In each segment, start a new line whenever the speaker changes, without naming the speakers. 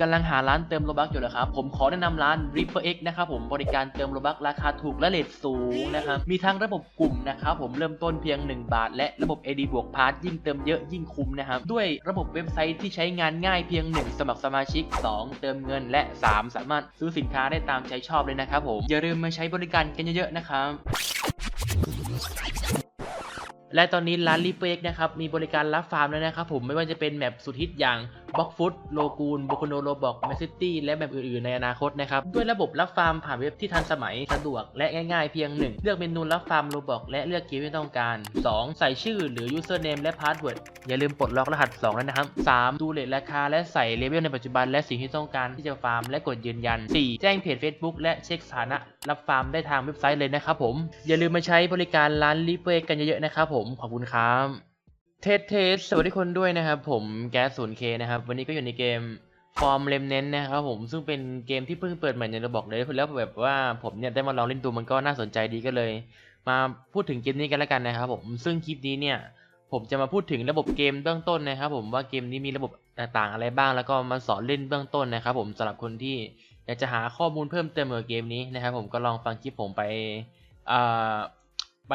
กำลังหาร้านเติมโลบักอยู่เหรอครับ ผมขอแนะนำร้าน Ripper X นะครับผมบริการเติมโลบักราคาถูกและเลทสูงนะครับ มีทั้งระบบกลุ่มนะครับผมเริ่มต้นเพียง 1 บาท และระบบ AD บวกพาร์ทยิ่งเติมเยอะยิ่งคุ้มนะครับ ด้วยระบบเว็บไซต์ที่ใช้งานง่ายเพียง 1 สมัครสมาชิก 2 เติมเงินและ 3 สามารถซื้อสินค้าได้ตามใจชอบเลยนะครับผมอย่าลืมมาใช้บริการกันเยอะๆนะครับและตอนนี้ร้านรีเฟกนะครับมีบริการรับฟาร์มแล้วนะครับผมไม่ว่าจะเป็นแมปสุดฮิตอย่างบล็อกฟุตโลกูนบโคโนโรบอกแมซิตี้และแมปอื่นๆ ในอนาคตนะครับ ด้วยระบบรับฟาร์มผ่านเว็บที่ทันสมัยสะดวกและง่ายๆ เพียง 1 เลือกเมนูรับฟาร์มโลบอกและเลือกเกมที่ต้องการ 2 ใส่ชื่อหรือ username และพาสเวิร์ดอย่าลืมปลดล็อกรหัส 2 แล้วนะครับ 3 ดูเลทราคาและใส่เลเวลในปัจจุบันและสิ่งที่ต้องการที่จะฟาร์มและกดยืนยัน 4 แจ้งเพจ Facebook และเช็คสถานะรับฟาร์มได้ทางเว็บไซต์เลยนะครับผม อย่าลืมมาใช้บริการร้านรีเฟกกันเยอะๆนะครับผม ขอบคุณครับ เทสเทสสวัสดีคนด้วยนะครับ ผมแก๊สศูนย์เคนะครับ วันนี้ก็อยู่ในเกมฟอร์มเลมเน้นนะครับผมซึ่งเป็นเกมที่เพิ่งเปิดใหม่ในระบบเลยแล้วแบบว่าผมเนี่ยได้มาลองเล่นดูมันก็น่าสนใจดีก็เลย มาพูดถึงเกมนี้กันแล้วกันนะครับผมซึ่งคลิปนี้เนี่ย ผมจะมาพูดถึงระบบเกมเบื้องต้นนะครับ ผมว่าเกมนี้มีระบบต่างๆอะไรบ้างแล้วก็มาสอนเล่นเบื้องต้นนะครับ ผมสำหรับคนที่อยากจะหาข้อมูลเพิ่มเติมเกี่ยวกับเกมนี้นะครับ ผมก็ลองฟังคลิปผมไปอ่าไป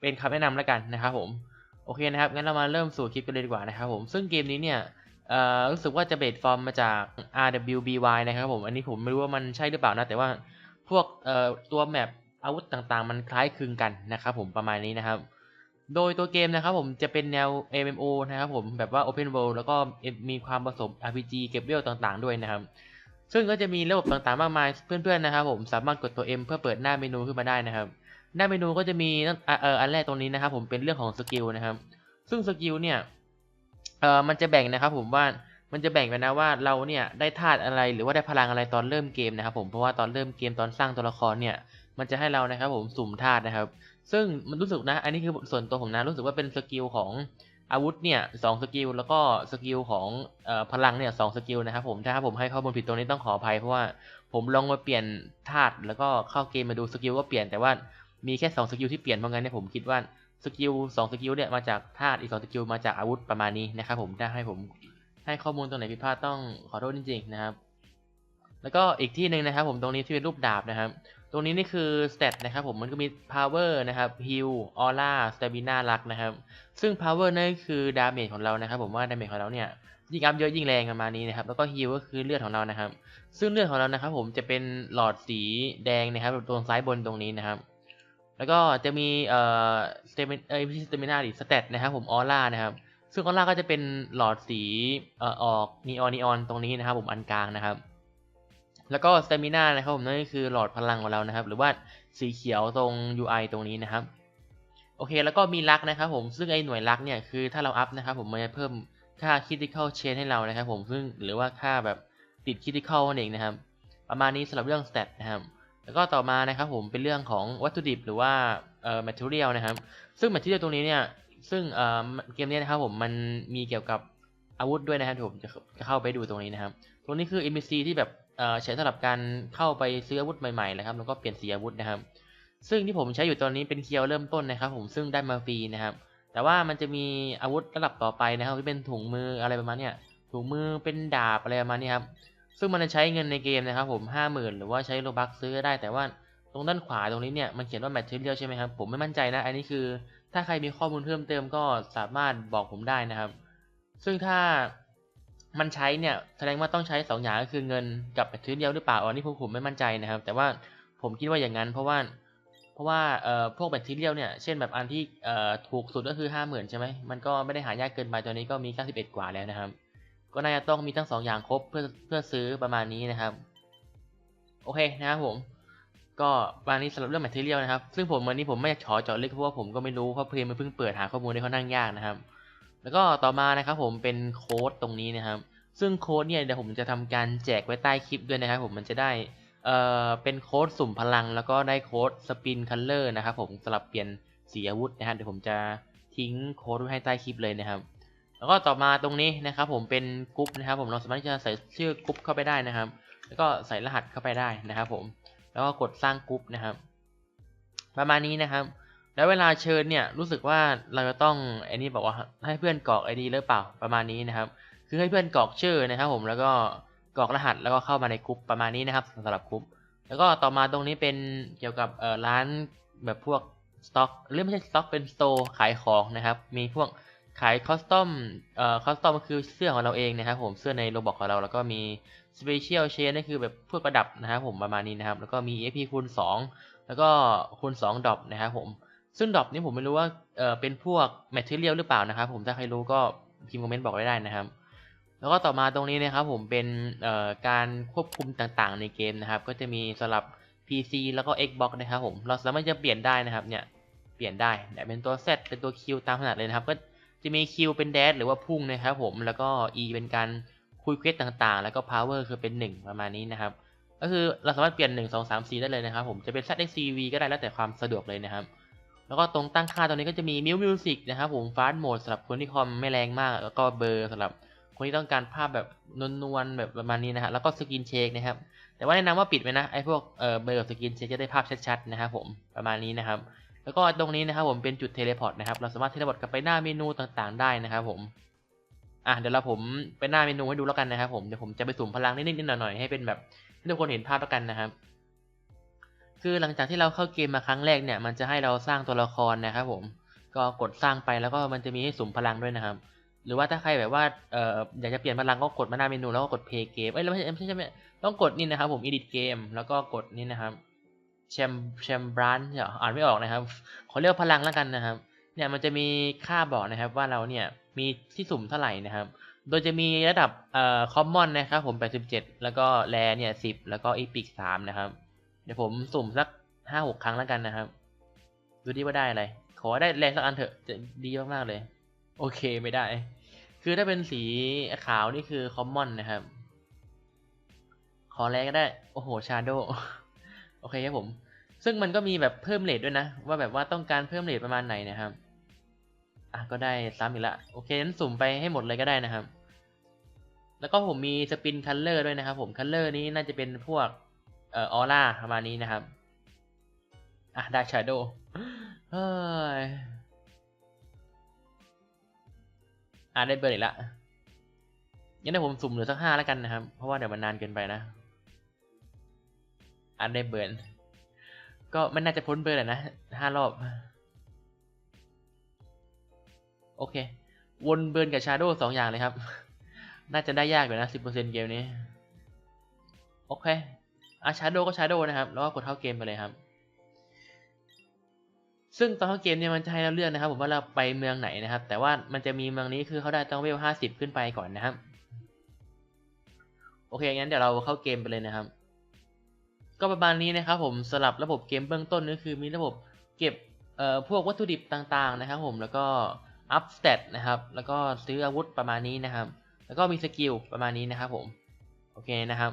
เป็นคำแนะนำแล้วกันนะครับผม โอเคนะครับ งั้นเรามาเริ่มสู่คลิปกันเลยดีกว่านะครับผม ซึ่งเกมนี้เนี่ยรู้สึกว่าจะเบสฟอร์มมาจาก RWBY นะครับผม อันนี้ผมไม่รู้ว่ามันใช่หรือเปล่านะ แต่ว่าพวกตัวแมปอาวุธต่างๆ มันคล้ายคลึงกันนะครับผมประมาณนี้นะครับ โดยตัวเกมนะครับผมจะเป็นแนว MMO นะครับผมแบบว่า Open World แล้วก็มีความผสม RPG เก็บเวลต่างๆ ด้วยนะครับ ซึ่งก็จะมีระบบต่างๆ มากมาย เพื่อนๆนะครับผมสามารถกดตัว M เพื่อเปิดหน้าเมนูขึ้นมาได้นะครับ หน้าเมนูก็จะมีตั้งอะเอ่ออันแรกตรงนี้นะครับ ผมเป็นเรื่องของสกิลนะครับ ซึ่งสกิลเนี่ยเอ่อมันจะแบ่งนะครับผมว่ามันจะแบ่งไปนะว่าเราเนี่ยได้ธาตุอะไรหรือว่าได้พลังอะไรตอนเริ่มเกมนะครับผมเพราะว่าตอนเริ่มเกมตอนสร้างตัวละครเนี่ยมันจะให้เรานะครับผมสุ่มธาตุนะครับ ซึ่งมันรู้สึกนะ อันนี้คือส่วนตัวผมนะรู้สึกว่าเป็นสกิลของอาวุธเนี่ยสองสกิลแล้วก็สกิลของอพลังเนี่ยสองสกิลนะครับผมถ้าผมให้ข้อมูลผิดตรงนี้ต้องขออภัยเพราะว่าผมลองมาเปลี่ยนธาตุแล้วก็เข้าเกมมาดูสกิลก็เปลี่ยนแต่ว่า มีแค่ 2 สกิลที่เปลี่ยนเพราะงั้นเนี่ยผมคิดว่าสกิล2สกิลเนี่ยมาจากธาตุอีก2สกิลมาจากอาวุธประมาณนี้นะครับผมถ้าให้ผมให้ข้อมูลตรงไหนผิดพลาดต้องขอโทษจริงๆนะครับ แล้วก็อีกที่หนึ่งนะครับผมตรงนี้ที่เป็นรูปดาบนะครับ ตรงนี้นี่คือ stat นะครับผมมันก็มี power นะครับ heal aura stamina luck นะครับ ซึ่ง power นั่นคือ damage ของเรานะครับ ผมว่า damage ของเราเนี่ยยิ่งอัพเยอะยิ่งแรงประมาณนี้นะครับแล้วก็ heal ก็คือเลือดของเรานะครับ ซึ่งเลือดของเรานะครับ ผมจะเป็นหลอดสีแดงนะครับตรงซ้ายบนตรงนี้นะครับ แล้วก็จะมีเอ่อสเตมิเอ้ยสเตมินาดิสเตตนะครับผมออร่านะครับ ซึ่งออร่าก็จะเป็นหลอดสีเอ่อออกนีออนนีออนตรงนี้นะครับ ผมอันกลางนะครับ แล้วก็สเตมินานะครับผมนั่นก็คือหลอดพลังของเรานะครับ หรือว่าสีเขียวตรง UI ตรงนี้นะครับ โอเคแล้วก็มีลักนะครับผมซึ่งไอหน่วยลักเนี่ยคือถ้าเราอัพนะครับผมมันจะเพิ่มค่า critical chain ให้เรานะครับผมซึ่งหรือว่าค่าแบบติด critical นั่นเองนะครับ ประมาณนี้สำหรับเรื่อง stat นะครับ แล้วก็ต่อมานะครับผมเป็นเรื่องของวัตถุดิบหรือว่าเอ่อ material นะครับ ซึ่ง material ตรงนี้เนี่ยซึ่งเอ่อเกมนี้นะครับผมมันมีเกี่ยวกับอาวุธด้วยนะครับผมจะจะเข้าไปดูตรงนี้นะครับ ตรงนี้คือ NPC ที่แบบเอ่อใช้สำหรับการเข้าไปซื้ออาวุธใหม่ๆนะครับแล้วก็เปลี่ยนสีอาวุธนะครับ ซึ่งที่ผมใช้อยู่ตอนนี้เป็นเคียวเริ่มต้นนะครับ ผมซึ่งได้มาฟรีนะครับแต่ว่ามันจะมีอาวุธระดับต่อไปนะครับที่เป็นถุงมืออะไรประมาณเนี้ยถุงมือเป็นดาบอะไรประมาณนี้ครับ ซึ่งมันจะใช้เงินในเกมนะครับผมห้าหมื่นหรือว่าใช้โลบักซื้อได้แต่ว่าตรงด้านขวาตรงนี้เนี่ยมันเขียนว่า material ใช่ไหมครับผมไม่มั่นใจนะ อันนี้คือถ้าใครมีข้อมูลเพิ่มเติมก็สามารถบอกผมได้นะครับ ซึ่งถ้ามันใช้เนี่ยแสดงว่าต้องใช้สองอย่างก็คือเงินกับ material หรือเปล่าอันนี้ผมผมไม่มั่นใจนะครับ แต่ว่าผมคิดว่าอย่างนั้นเพราะว่าเพราะว่าเอ่อพวก material เนี่ยเช่นแบบอันที่เอ่อถูกสุดก็คือห้าหมื่นใช่ไหมมันก็ไม่ได้หายากเกินไปตัวนี้ก็มีเก้าสิบเอ็ดกว่าแล้วนะครับ ก็น่าจะต้องมีทั้งสองอย่างครบเพื่อเพื่อซื้อประมาณนี้นะครับ โอเคนะครับผม ก็ประมาณนี้สำหรับเรื่อง material นะครับ ซึ่งผมวันนี้ผมไม่อยากขอเจาะลึกเพราะว่าผมก็ไม่รู้เพราะเพลงมันเพิ่งเปิดหาข้อมูลได้ค่อนข้างยากนะครับ แล้วก็ต่อมานะครับผมเป็นโค้ดตรงนี้นะครับ ซึ่งโค้ดเนี่ยเดี๋ยวผมจะทำการแจกไว้ใต้คลิปด้วยนะครับ ผมมันจะได้เอ่อเป็นโค้ดสุ่มพลัง แล้วก็ได้โค้ดสปินคัลเลอร์นะครับผมสลับเปลี่ยนสีอาวุธนะฮะเดี๋ยวผมจะทิ้งโค้ดไว้ให้ใต้คลิปเลยนะครับ แล้วก็ต่อมาตรงนี้นะครับ ผมเป็นกรุ๊ปนะครับ ผมเราสามารถที่จะใส่ชื่อกรุ๊ปเข้าไปได้นะครับ แล้วก็ใส่รหัสเข้าไปได้นะครับ ผม แล้วก็กดสร้างกรุ๊ปนะครับ ประมาณนี้นะครับ แล้วเวลาเชิญเนี่ยรู้สึกว่าเราจะต้องไอ้นี่บอกว่าให้เพื่อนกรอกไอดีหรือเปล่าประมาณนี้นะครับ คือให้เพื่อนกรอกชื่อนะครับ ผมแล้วก็กรอกรหัสแล้วก็เข้ามาในกลุ่มประมาณนี้นะครับสำหรับกลุ่มแล้วก็ต่อมาตรงนี้เป็นเกี่ยวกับร้านแบบพวกสต็อกหรือไม่ใช่สต็อกเป็นสโตร์ขายของนะครับ มีพวก ขายคอสตอมเอ่อคอสตอมก็คือเสื้อของเราเองนะครับผมเสื้อในโรบอกของเราแล้วก็มี Special c h a i n นั่คือแบบพวกประดับนะครับผมประมาณนี้นะครับ แล้วก็มี AP คูณ 2 แล้วก็คูณ2ดรอปนะครับผมซึ่งดรอปนี้ผมไม่รู้ว่าเออเป็นพวก Material หรือเปล่านะครับผมถ้าใครรู้ก็พิมพ์คอมเมนต์บอกไว้ได้นะครับ แล้วก็ต่อมาตรงนี้นะครับผมเป็นเอ่อการควบคุมต่างๆในเกมนะครับ ก็จะมีสำหรับ PC แล้วก็ Xbox นะครับผมเราสามารถจะเปลี่ยนได้นะครับเนี่ยเปลี่ยนได้แต่เป็นตัว Z เป็นตัว Q ตามขนาดเลยนะครับก็ จะมี Q เป็นแดชหรือว่าพุ่งนะครับผมแล้วก็ E เป็นการคุยเควสต่างๆ แล้วก็ power คือเป็น 1 ประมาณนี้นะครับ ก็คือเราสามารถเปลี่ยน 1 2 3 4 ได้เลยนะครับผมจะเป็น ZXCV ก็ได้แล้วแต่ความสะดวกเลยนะครับ แล้วก็ตรงตั้งค่าตรงนี้ก็จะมี Mute Music นะครับผม Fast Mode สำหรับคนที่คอมไม่แรงมาก แล้วก็เบอร์สำหรับคนที่ต้องการภาพแบบนวลๆแบบประมาณนี้นะฮะแล้วก็สกินเชคนะครับแต่ว่าแนะนำว่าปิดไว้นะไอ้พวกเอ่อเบอร์กับสกินเชคจะได้ภาพชัดๆนะครับผมประมาณนี้นะครับ แล้วก็ตรงนี้นะครับผมเป็นจุดเทเลพอร์ตนะครับ เราสามารถเทเลพอร์ตกลับไปหน้าเมนูต่างๆ ได้นะครับผม อะเดี๋ยวเราผมไปหน้าเมนูให้ดูแล้วกันนะครับผม เดี๋ยวผมจะไปสุ่มพลังนิดๆหน่อยๆให้เป็นแบบให้ทุกคนเห็นภาพแล้วกันนะครับ คือหลังจากที่เราเข้าเกมมาครั้งแรกเนี่ย มันจะให้เราสร้างตัวละครนะครับผม ก็กดสร้างไปแล้วก็มันจะมีให้สุ่มพลังด้วยนะครับ หรือว่าถ้าใครแบบว่าเอ่ออยากจะเปลี่ยนพลังก็กดมาหน้าเมนูแล้วก็กด play game เอ้ยไม่ใช่ไม่ใช่ไม่ต้องกดนี่นะครับผม edit game แล้วก็กดนี่นะครับ แชมแชมบรันเดี๋ยอ่านไม่ออกนะครับขอเรียกพลังแล้วกันนะครับ เนี่ยมันจะมีค่าบอกนะครับว่าเราเนี่ยมีที่สุ่มเท่าไหร่นะครับ โดยจะมีระดับเอ่อ common นะครับผม 87 แล้วก็แรเนี่ย10 แล้วก็ epic 3นะครับ เดี๋ยวผมสุ่มสัก 5-6 ครั้งแล้วกันนะครับ ดูดิว่าได้อะไร ขอได้แรสักอันเถอะจะดีมากๆเลย โอเคไม่ได้ คือถ้าเป็นสีขาวนี่คือ common นะครับ ขอแรก็ได้ โอ้โห shadow โอเคครับผม ซึ่งมันก็มีแบบเพิ่มเรทด้วยนะ ว่าแบบว่าต้องการเพิ่มเรทประมาณไหนนะครับ อะก็ได้ซ้ำอีกละโอเคงั้นสุ่มไปให้หมดเลยก็ได้นะครับ แล้วก็ผมมีสปินคัลเลอร์ด้วยนะครับ ผมคัลเลอร์นี้น่าจะเป็นพวกเอ่อออร่าประมาณนี้นะครับอะได้ชาโดเฮ้ยอะได้เบอร์อีกละงั้นเดี๋ยวผมสุ่มเหลือสักห้าแล้วกันนะครับ เพราะว่าเดี๋ยวมันนานเกินไปนะอะได้เบิร์น ก็ม่น่าจะพ้นเบอร์แหละนะห้ารอบ โอเค วนเบิร์นกับชาโดว์สองอย่างเลยครับ น่าจะได้ยากอยู่นะสิบเปอร์เซ็นต์เกมนี้ โอเคอะชาโดก็ชาโดนะครับ แล้วก็กดเข้าเกมไปเลยครับ ซึ่งตอนเข้าเกมเนี่ยมันจะให้เราเลือกนะครับ ผมว่าเราไปเมืองไหนนะครับ แต่ว่ามันจะมีเมืองนี้คือเขาได้ต้องเวลห้าสิบขึ้นไปก่อนนะครับ โอเคงั้นเดี๋ยวเราเข้าเกมไปเลยนะครับ ก็ประมาณนี้นะครับผมสลับระบบเกมเบื้องต้นก็คือมีระบบเก็บเอ่อพวกวัตถุดิบต่างๆนะครับผมแล้วก็อัพสเตตนะครับแล้วก็ซื้ออาวุธประมาณนี้นะครับ แล้วก็มีสกิลประมาณนี้นะครับผมโอเคนะครับ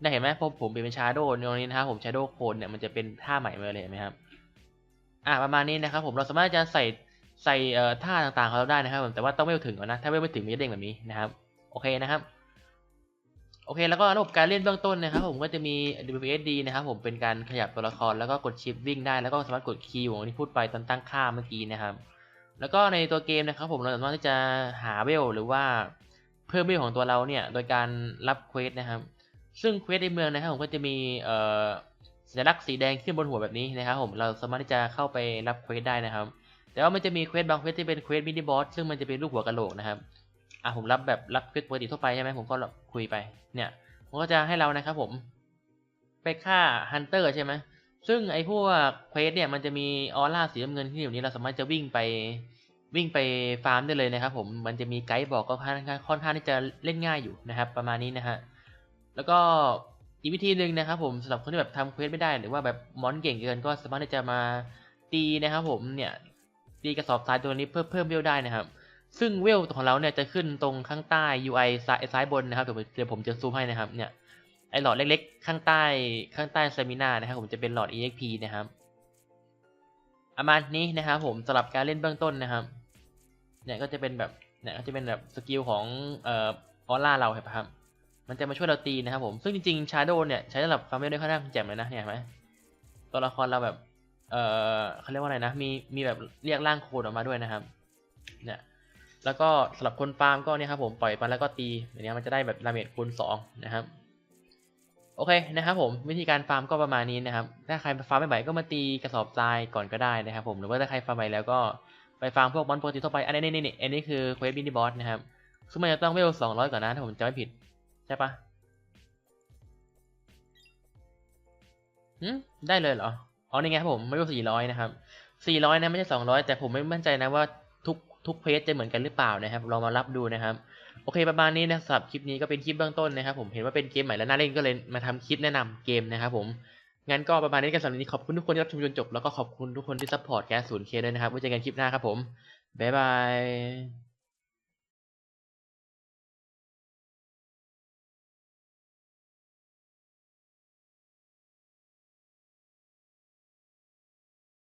ได้เห็นไหมพอผมเปลี่ยนเป็นชาร์โดตรงนี้นะครับผมชาร์โดโคนเนี่ยมันจะเป็นท่าใหม่มาเลยเห็นไหมครับอ่าประมาณนี้นะครับผมเราสามารถจะใส่ใส่เอ่อท่าต่างๆของเราได้นะครับผมแต่ว่าต้องไม่ถึงก่อนนะถ้าไม่ถึงมันจะเด้งแบบนี้นะครับโอเคนะครับ โอเคแล้วก็ระบบการเล่นเบื้องต้นนะครับผมก็จะมี WSD นะครับผมเป็นการขยับตัวละครแล้วก็กดชิปวิ่งได้แล้วก็สามารถกดคีย์องที่พูดไปตอนตั้งค่าเมื่อกี้นะครับ แล้วก็ในตัวเกมนะครับผมเราสามารถที่จะหาเวลหรือว่าเพิ่มเวลของตัวเราเนี่ยโดยการรับเควสนะครับ ซึ่งเควสในเมืองนะครับผมก็จะมีเอ่อสัญลักษณ์สีแดงขึ้นบนหัวแบบนี้นะครับผมเราสามารถที่จะเข้าไปรับเควสได้นะครับ แต่ว่ามันจะมีเควสบางเควสที่เป็นเควสมินิบอสซึ่งมันจะเป็นรูปหัวกะโหลกนะครับ อะผมรับแบบรับเควสปกติทั่วไปใช่ไหมผมก็คุยไป เนี่ยมันก็จะให้เรานะครับผมไปฆ่าฮันเตอร์ใช่ไหมซึ่งไอ้พวกเควสเนี่ยมันจะมีออร่าสีน้ำเงินที่อยู่นี้เราสามารถจะวิ่งไปวิ่งไปฟาร์มได้เลยนะครับผมมันจะมีไกด์บอกก็ค่อนข้างค่อนข้างที่จะเล่นง่ายอยู่นะครับ ประมาณนี้นะฮะแล้วก็อีกวิธีหนึ่งนะครับผมสำหรับคนที่แบบทำเควสไม่ได้หรือว่าแบบมอนเก่งเกินก็สามารถที่จะมาตีนะครับผมเนี่ยตีกระสอบทรายตัวนี้เพิ่มเพิ่มเบี้ยวได้นะครับ ซึ่งเวลของเราเนี่ยจะขึ้นตรงข้างใต้ UI ซ้ายซ้ายบนนะครับ เดี๋ยวผมจะซูมให้นะครับเนี่ยไอหลอดเล็กๆ ข้างใต้ข้างใต้เซมินานะครับผมจะเป็นหลอด EXP นะครับประมาณนี้นะครับผมสำหรับการเล่นเบื้องต้นนะครับเนี่ยก็จะเป็นแบบเนี่ยก็จะเป็นแบบสกิลของเอ่อออร่าเราครับมันจะมาช่วยเราตีนะครับผมซึ่งจริงๆ Shadow เนี่ยใช้สำหรับฟาร์มเวลได้ค่อนข้างแจ่มเลยนะเนี่ยเห็นไหมตัวละครเราแบบเอ่อเขาเรียกว่าอะไรนะมีมีแบบเรียกร่างโคดออกมาด้วยนะครับเนี่ย แล้วก็สำหรับคนฟาร์มก็เนี่ยครับผมปล่อยไปแล้วก็ตีอย่างเนี้ยมันจะได้แบบดาเมจคูณสองนะครับโอเคนะครับผมวิธีการฟาร์มก็ประมาณนี้นะครับถ้าใครฟาร์มไม่ไหวก็มาตีกระสอบทรายก่อนก็ได้นะครับผมหรือว่าถ้าใครฟาร์มไหวแล้วก็ไปฟาร์มพวกมอนปกติทั่วไปอันนี้นี่นี่อันนี้คือเควสบินดี้บอสนะครับซึ่งมันจะต้องเวลสองร้อยก่อนนะถ้าผมจำไม่ผิดใช่ปะหืมได้เลยเหรออ๋อนี่ไงครับผมไม่เวลสี่ร้อยนะครับสี่ร้อยนะไม่ใช่สองร้อยแต่ผมไม่มั่นใจนะว่า ทุกเพจจะเหมือนกันหรือเปล่านะครับลองมารับดูนะครับโอเคประมาณนี้นะสำหรับคลิปนี้ก็เป็นคลิปเบื้องต้นนะครับ ผมเห็นว่าเป็นเกมใหม่และน่าเล่นก็เลยมาทำคลิปแนะนำเกมนะครับผมงั้นก็ประมาณนี้กันสำหรับนนี้ขอบคุณทุกคนที่รับชมจนจบแล้วก็ขอบคุณทุกคนที่ซัพพอร์ตแกศูนย์เคด้วยนะครับไว้เจอกันคลิปหน้าครับผมบ๊ายบาย